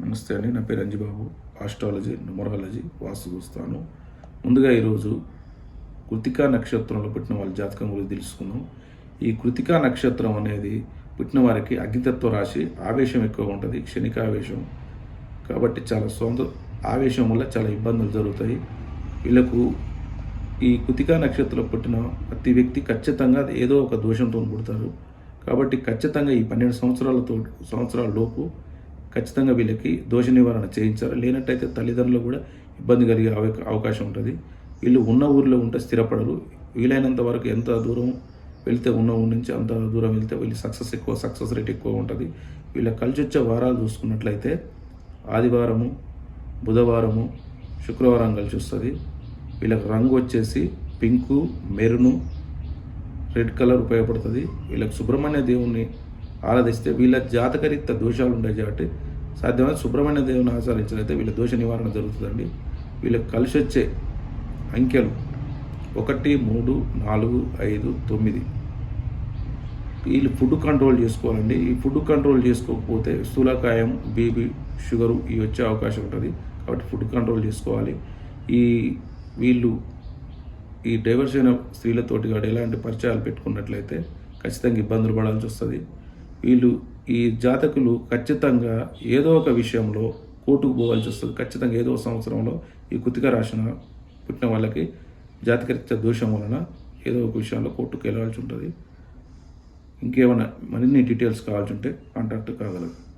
నమస్తే అండి నా పేరు అంజిబాబు ఆస్ట్రాలజీ నుమరాలజీ వాసు చూస్తాను ముందుగా ఈరోజు కృతికా నక్షత్రంలో పుట్టిన వాళ్ళ జాతకం గురించి తెలుసుకుందాం. ఈ కృతికా నక్షత్రం అనేది పుట్టిన వారికి అగ్నితత్వ రాశి ఆవేశం ఎక్కువ ఉంటుంది క్షణికావేశం. కాబట్టి చాలా సొంత ఆవేశం వల్ల చాలా ఇబ్బందులు జరుగుతాయి. వీళ్ళకు ఈ కృతికా నక్షత్రంలో పుట్టిన ప్రతి వ్యక్తి ఖచ్చితంగా ఏదో ఒక దోషంతో పుడతారు. కాబట్టి ఖచ్చితంగా ఈ పన్నెండు సంవత్సరాలతో సంవత్సరాల లోపు ఖచ్చితంగా వీళ్ళకి దోష నివారణ చేయించాలి. లేనట్టయితే తల్లిదండ్రులు కూడా ఇబ్బంది కలిగే అవ- అవకాశం ఉంటుంది. వీళ్ళు ఉన్న ఊరిలో ఉంటే స్థిరపడరు. వీలైనంత వరకు ఎంత దూరం వెళ్తే ఉన్న ఊరి నుంచి అంత దూరం వెళ్తే వీళ్ళు సక్సెస్ ఎక్కువ సక్సెస్ రేట్ ఎక్కువ ఉంటుంది. వీళ్ళ కలిసి వచ్చే వారాలు చూసుకున్నట్లయితే ఆదివారము బుధవారము శుక్రవారం కలిసి వస్తుంది. వీళ్ళకి రంగు వచ్చేసి పింకు మెరును రెడ్ కలర్ ఉపయోగపడుతుంది. వీళ్ళకి సుబ్రహ్మణ్య దేవుణ్ణి ఆరాధిస్తే వీళ్ళ జాతకరీత్య దోషాలు ఉంటాయి కాబట్టి సాధ్యమైన సుబ్రహ్మణ్య దేవుని ఆచరించినైతే వీళ్ళ దోష నివారణ జరుగుతుందండి. వీళ్ళకి కలిసి వచ్చే అంకెలు ఒకటి మూడు నాలుగు ఐదు తొమ్మిది. వీళ్ళు ఫుడ్ కంట్రోల్ చేసుకోవాలండి. ఈ ఫుడ్ కంట్రోల్ చేసుకోకపోతే స్థూలకాయం బీపీ షుగరు ఇవి వచ్చే అవకాశం ఉంటుంది. కాబట్టి ఫుడ్ కంట్రోల్ చేసుకోవాలి. ఈ వీళ్ళు ఈ డైవర్స్ అయిన స్త్రీలతోటి వాడు ఎలాంటి పరిచయాలు పెట్టుకున్నట్లయితే ఖచ్చితంగా ఇబ్బందులు పడాల్సి వస్తుంది. వీళ్ళు ఈ జాతకులు ఖచ్చితంగా ఏదో ఒక విషయంలో కోర్టుకు పోవాల్సి వస్తుంది. ఖచ్చితంగా ఏదో ఒక సంవత్సరంలో ఈ కుతిక రాసిన పుట్టిన వాళ్ళకి జాతకరీత్యా దోషం వలన ఏదో ఒక విషయంలో కోర్టుకు వెళ్ళాల్సి ఉంటుంది. ఇంకేమైనా మరిన్ని డీటెయిల్స్ కావాల్సి ఉంటే కాంటాక్ట్ కాగలరు.